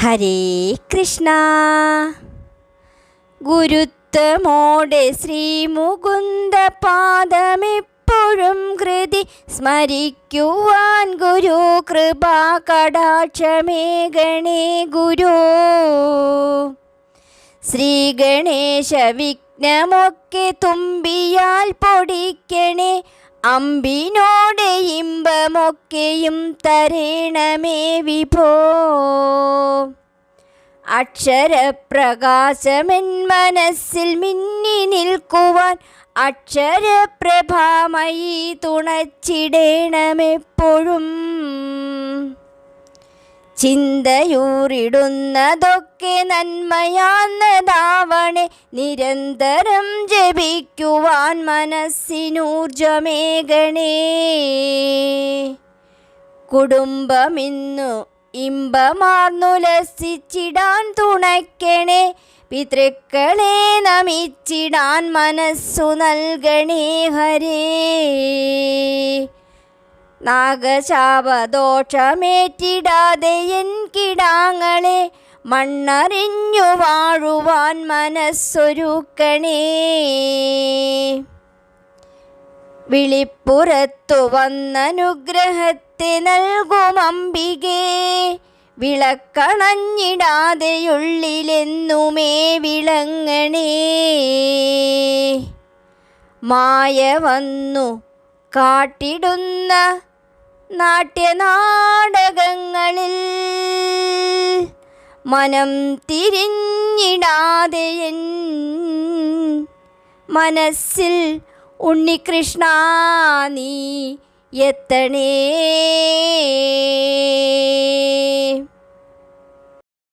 ഹരേ കൃഷ്ണ. ഗുരുത്വമോടെ ശ്രീമുകുന്ദ പാദമെപ്പോഴും കൃതി സ്മരിക്കുവാൻ ഗുരു കൃപാ കടാക്ഷമേ ഗണേ ഗുരു. ശ്രീ ഗണേശ വിഘ്നമൊക്കെ തുമ്പിയാൽ പൊടിക്കണേ അമ്പിനോടെ ഇമ്പമൊക്കെയും തരേണമേ വിഭോ. അക്ഷരപ്രകാശമെൻ മനസ്സിൽ മിന്നി നിൽക്കുവാൻ അക്ഷരപ്രഭാമയി തുണച്ചിടേണമെപ്പോഴും. ചിന്തയൂറിടുന്നതൊക്കെ നന്മയാന്നതാവണെ നിരന്തരം ജപിക്കുവാൻ മനസ്സിനൂർജമേകണേ. കുടുംബമിന്നു ഇമ്പമാർന്നുലസിച്ചിടാൻ തുണയ്ക്കണേ. പിതൃക്കളെ നമിച്ചിടാൻ മനസ്സു നൽകണേ ഹരേ. നാഗശാപദോഷമേറ്റിടാതെ എൻ കിടാങ്ങളെ മണ്ണറിഞ്ഞു വാഴുവാൻ മനസ്സൊരുക്കണേ. വിളിപ്പുറത്തു വന്നനുഗ്രഹത്തെ നൽകും അംബികേ വിളക്കണഞ്ഞിടാതെയുള്ളിലെന്നുമേ വിളങ്ങണേ. മായ വന്നു കാട്ടിടുന്ന നാട്യനാടകങ്ങളിൽ. മനം തിരിഞ്ഞിടാതെ എൻ മനസ്സിൽ ഉണ്ണികൃഷ്ണ നീ எத்தனே